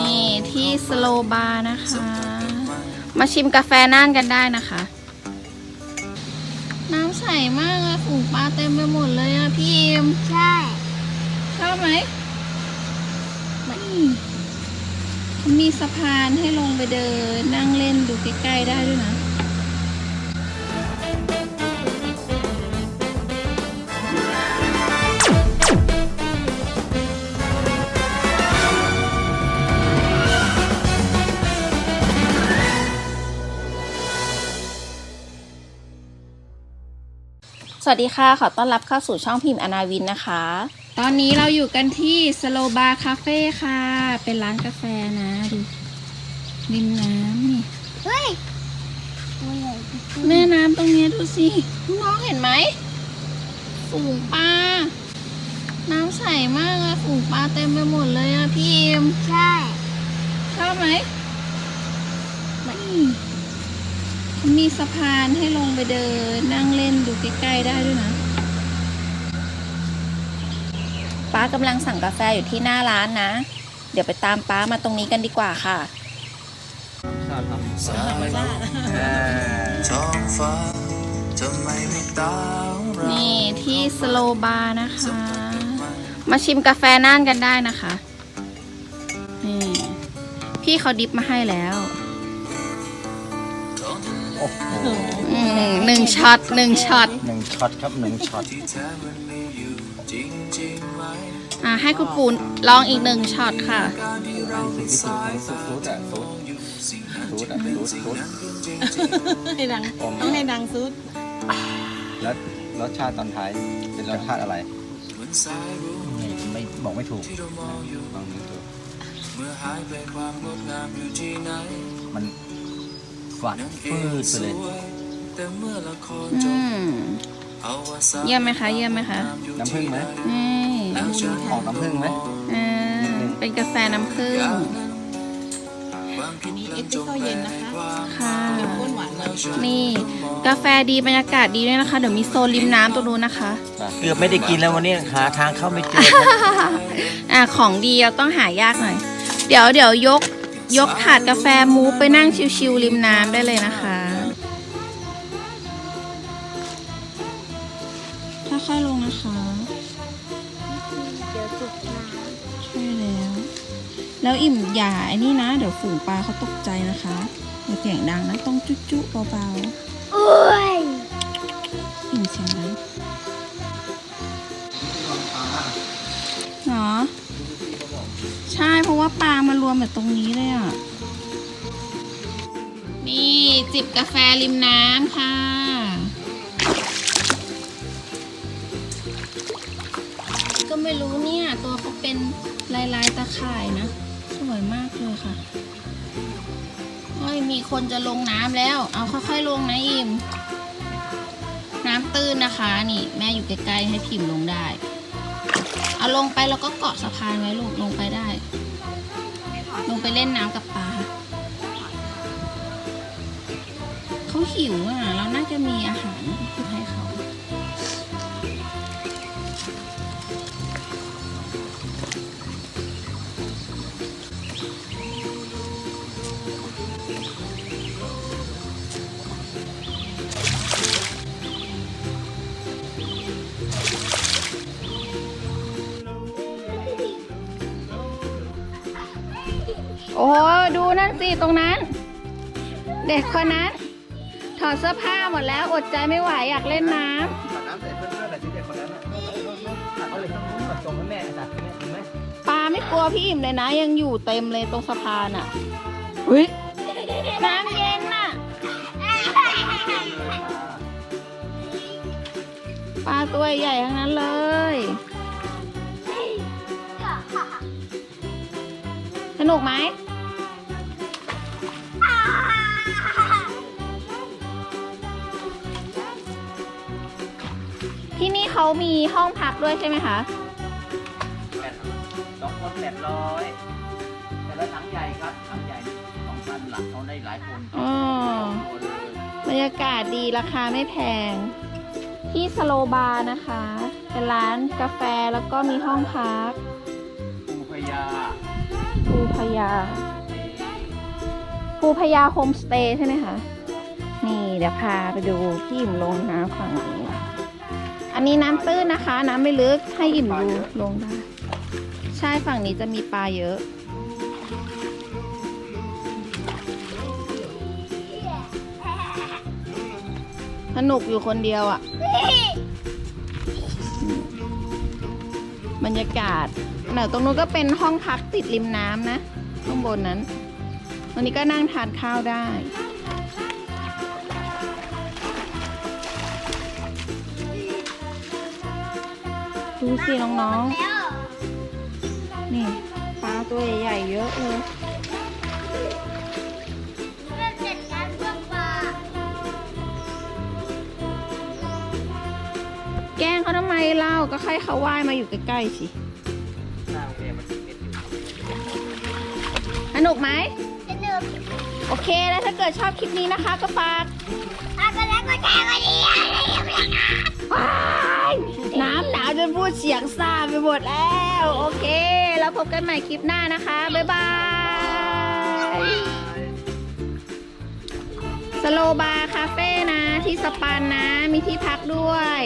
นี่ที่สโลบาร์นะคะ มาชิมกาแฟน่านกันได้นะคะ น้ำใสมากอะฝูงปลาเต็มไปหมดเลยอะพี่อิมใช่ชอบไหมไม่มีสะพานให้ลงไปเดิน นั่งเล่นดูใกล้ๆได้ด้วยนะ วัสดีค่ะ ขอต้อนรับเข้าสู่ช่องพิมพ์อนาวินนะคะ ตอนนี้เราอยู่กันที่สโลบาร์คาเฟ่ค่ะ เป็นร้านกาแฟนะดูริมน้ำนี่เฮ้ยตัวใหญ่แม่น้ำตรงเนี้ยดูสิ น้องเห็นไหมฝูงปลา น้ำใสมากอะฝูงปลาเต็มไปหมดเลยอะพี่อิมใช่ ชอบไหมไม่ มีสะพานให้ลงไปเดิน นั่งเล่นดูใกล้ๆได้ด้วยนะป้ากำลังสั่งกาแฟอยู่ที่หน้าร้านนะ เดี๋ยวไปตามป้ามาตรงนี้กันดีกว่าค่ะสายลมท้องฟ้าทำไมไม่ตามเรานี่ที่สโลบาร์นะคะ มาชิมกาแฟน่านกันได้นะคะ นี่ พี่เขาดิฟมาให้แล้ว โอ้โหอืมหนึ่งช็อตหนึ่งช็อตหนึ่งช็อตครับหนึ่งช็อตที่แท้มันมีอยู่จริงๆไหมอ่าให้คุณปูนลองอีกหนึ่งช็อตค่ะการที่เราไม่สายตาซูดอะซูดอยู่สิ่งนั้นซูดจะอะเป็นซูดสิ่งซูดนั้นจริงให้ดังอมต้องให้ดังซุดแล้วรสชาติตอนท้ายเป็นรสชาติอะไรๆเหมือนสายรุ้งไม่ไม่บอกไม่ถูกที่เรามองอยู่ลองดูดูเมื่อหายไปความงดงามอยู่ที่ไหนมัน หวานนางเอฟืกดสไปเลยวยแต่เมื่อละครจอืบมเอาวสานเยี่ยมไหมคะ เยี่ยมไหมคะน้ำผึ้งไหมนี่แล้วฉันออกน้ำผึ้งไหมอ่าเป็นกาแฟน้ำผึ้งความคิดนี่เพเอลิสนเปรจสงโซ่แบเย็นกนะคะความค่ะข้นหวานเลยนี่กาแฟดีบรรยากาศดีด้วยนะคะ เดี๋ยวมีโซนริมน้ำตรงนู้นนะคะ เกือบไม่ได้กินแล้ววันนี้หาทางเข้าไม่เจออ่าของดีเราต้องหายากหน่อย เดี๋ยวเดี๋ยวยก ยกถาดกาแฟมูฟไปนั่งชิวๆริมน้ำได้เลยนะคะ ค่อยๆลงนะคะ เดี๋ยวตกน้ำใช่แล้ว แล้วอิ่มอย่าไอ้นี่นะ เดี๋ยวฝูงปลาเขาตกใจนะคะอย่าเสียงดังนะ ต้องจุ๊จุ๊เบาำโอ้ย วมแบบตรงนี้เลยอะ นี่จิบกาแฟริมน้ำค่ะ ก็ไม่รู้เนี่ย ตัวเขาเป็นลายลายตาข่ายนะ สวยมากเลยค่ะโอ้ยมีคนจะลงน้ำแล้ว เอาค่อยๆลงนะอิมน้ำตื้นนะคะ นี่ แม่อยู่ใกล้ๆให้พิมพ์ลงได้ เอาลงไปแล้วก็เกาะสะพานไว้ลูกลงไปได้ เล่นน้ำกับปลาเขาหิวอะ เราน่าจะมีอาหารให้เขา โอ้โหดูนั่นสิตรงนั้น เด็กคนนั้น ถอดเสื้อผ้าหมดแล้วอดใจไม่ไหวอยากเล่นน้น้ำใส่เพื่อนๆแต่ที่เด็กคนนั้นเขาเลยต้องรู้ส่งให้แม่ตัดแม่ถูกไหมปลาไม่กลัวพี่อิ่มเลยนะ ยังอยู่เต็มเลยตรงสะพานอะเฮ้ยน้ำเย็นน่ะปลาตัวใหญ่ทั้งนั้นเลยสนุกไหม ที่นี่เขามีห้องพักด้วยใช่ไหมคะ แปดสองคนแปดร้อยแต่ละถังใหญ่ครับถังใหญ่สองพันหลักเขาได้หลายคนอ๋อตัวเลยบรรยากาศดีราคาไม่แพง ที่สโลบาร์นะคะ เป็นร้านกาแฟแล้วก็มีห้องพัก ปูพญายา ภูพญาโฮมสเตย์ใช่ไหมคะ นี่เดี๋ยวพาไปดูพี่อิ่มลงน้ำฝั่งนี้ อันนี้น้ำตื้นนะคะ น้ำไม่ลึกให้อิ่มดูลงได้ใช่ฝั่งนี้จะมีปลาเยอะ สนุกอยู่คนเดียวอะ่ะ บรรยากาศเนตรงนู้นก็เป็นห้องพักติดริมน้ำนะ ข้างบนนั้น วันนี้ก็นั่งทานข้าวได้ ดูสิน้องๆ นี่ปลาตัวใหญ่ๆเยอะเลยเรื่องเจ็ดการเพื่อปลาแกล้งเขาทำไมเล่าก็ให้เขาว่ายมาอยู่ใกล้ๆสิหน้าโรงเรียนมันเป็นอยู่สนุกไหมสนุก โอเค แล้วถ้าเกิดชอบคลิปนี้นะคะ ก็ฝากอาก็แล้วก็แชร์วันนี้อะไรอย่างเงี้ยว้ายน้ำหนาวจนพูดเสียงซ่าไปหมดแล้ว โอเค แล้วพบกันใหม่คลิปหน้านะคะ บ๊ายบาย สโลบาร์คาเฟ่นะ ที่สปันนะ มีที่พักด้วย